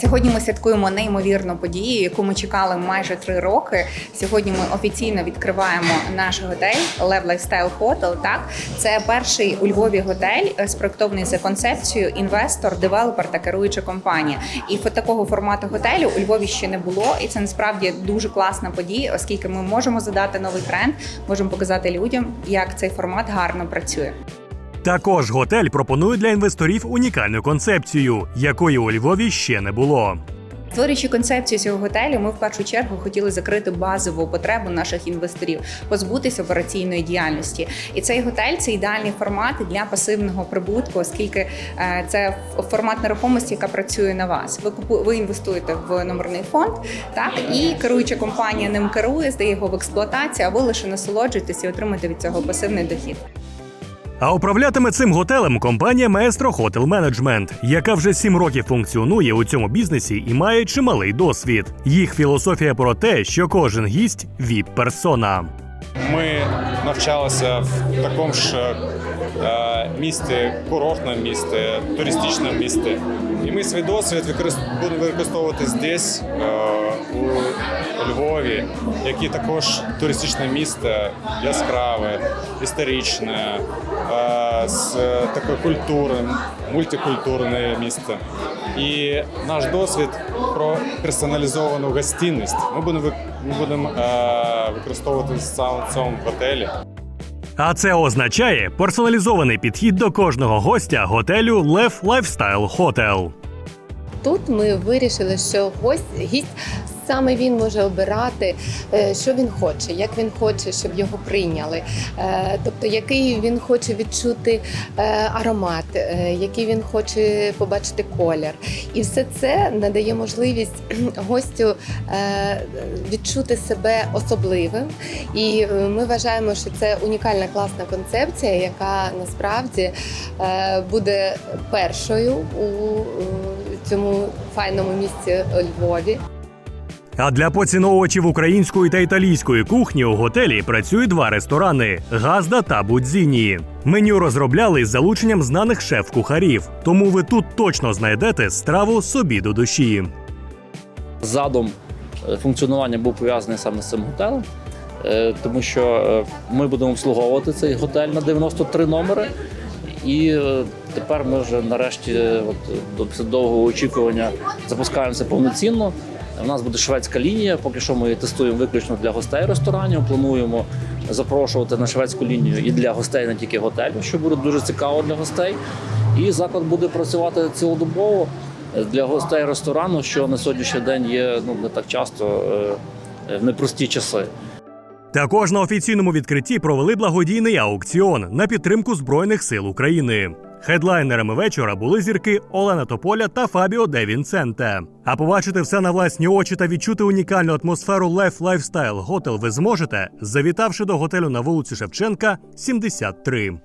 Сьогодні ми святкуємо неймовірну подію, яку ми чекали майже три роки. Сьогодні ми офіційно відкриваємо наш готель Lev Lifestyle Hotel. Так, це перший у Львові готель е, спроектований за концепцією інвестор, девелопер та керуюча компанія. І такого формату готелю у Львові ще не було, і це насправді дуже класна подія, оскільки ми можемо задати новий тренд, можемо показати людям, як цей формат гарно працює. Також готель пропонує для інвесторів унікальну концепцію, якої у Львові ще не було. Створюючи концепцію цього готелю, ми в першу чергу хотіли закрити базову потребу наших інвесторів, позбутися операційної діяльності. І цей готель це ідеальний формат для пасивного прибутку, оскільки е, це формат нерухомості, яка працює на вас. Ви купу, ви інвестуєте в номерний фонд, так і керуюча компанія ним керує, здає його в експлуатацію, а ви лише насолоджуєтесь і отримуєте від цього пасивний дохід. А управлятиме цим готелем компанія Maestro Hotel Management, яка вже сім років функціонує у цьому бізнесі і має чималий досвід. Їх філософія про те, що кожен гість віп персона. Ми навчалися в такому ж е, місті, курортному місті, туристичному місті. І ми свій досвід будемо використовувати здесь, е, у Львові, яке також туристичне місто, яскраве, історичне, е, з такою культурою, мультикультурне місто. І наш досвід про персоналізовану гостинність ми будемо ми будемо е, використовувати в цьому- готелі. А це означає персоналізований підхід до кожного гостя готелю Lev Lifestyle Hotel. Тут ми вирішили, що гость гість саме він може обирати, е, що він хоче, як він хоче, щоб його прийняли. Е, Тобто, який він хоче відчути е, аромат, який він хоче побачити колір. І все це надає можливість гостю відчути себе особливим. І ми вважаємо, що це унікальна класна концепція, яка насправді буде першою у цьому файному місці Львові. А для поціновувачів української та італійської кухні у готелі працюють два ресторани Газда та Будзіні. Меню розробляли з залученням знаних шеф-кухарів, тому ви тут точно знайдете страву собі до душі. задум е, функціонування був пов'язаний саме з цим готелем, е, тому що е, ми будемо обслуговувати цей готель на 93 номери. І тепер ми вже нарешті, от, до довгого очікування, запускаємося повноцінно. У нас буде шведська лінія. Поки що ми її тестуємо виключно для гостей ресторанів. Плануємо запрошувати на шведську лінію і для гостей, не тільки готелю, що буде дуже цікаво для гостей. І заклад буде працювати цілодобово для гостей ресторану, що на сьогоднішній день є ну не так часто е, в непрості часи. Також на офіційному відкритті провели благодійний аукціон на підтримку Збройних сил України. Хедлайнерами вечора були зірки Олена Тополя та Фабіо Де Вінценте. А побачити все на власні очі та відчути унікальну атмосферу Life Lifestyle Hotel ви зможете, завітавши до готелю на вулиці Шевченка, 73.